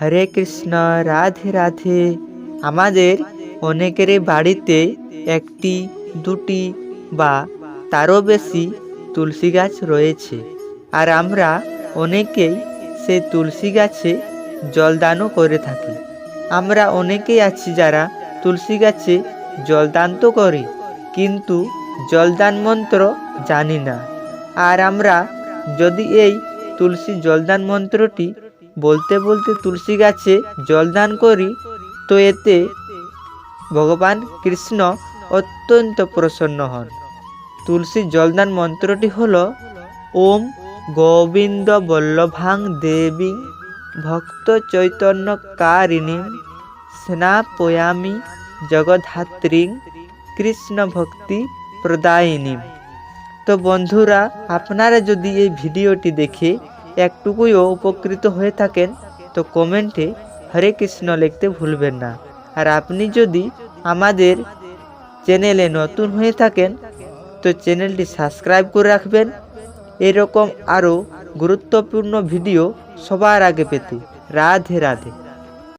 হরে কৃষ্ণ, রাধে রাধে। আমাদের অনেকেরই বাড়িতে একটি, দুটি বা তারও বেশি তুলসী গাছ রয়েছে। আর আমরা অনেকেই সেই তুলসী গাছে জলদানও করে থাকি। আমরা অনেকেই আছি যারা তুলসী গাছে জলদান তো করি, কিন্তু জলদান মন্ত্র জানি না। আর আমরা যদি এই তুলসী জলদান মন্ত্রটি বলতে বলতে তুলসী গাছে জলদান করি, তো এতে ভগবান কৃষ্ণ অত্যন্ত প্রসন্ন হন। তুলসী জলদান মন্ত্রটি হল, ওম গোবিন্দ বল্লভাং দেবী ভক্ত চৈতন্য কারিণী স্নাপয়ামি জগধাত্রী কৃষ্ণ ভক্তি প্রদায়িনী। তো বন্ধুরা, আপনারা যদি এই ভিডিওটি দেখে একটুকুও উপকৃত হয়ে থাকেন, তো কমেন্টে হরে কৃষ্ণ লিখতে ভুলবেন না। আর আপনি যদি আমাদের চ্যানেলে নতুন হয়ে থাকেন, তো চ্যানেলটি সাবস্ক্রাইব করে রাখবেন। এরকম আরও গুরুত্বপূর্ণ ভিডিও সবার আগে পেতে। রাধে রাধে।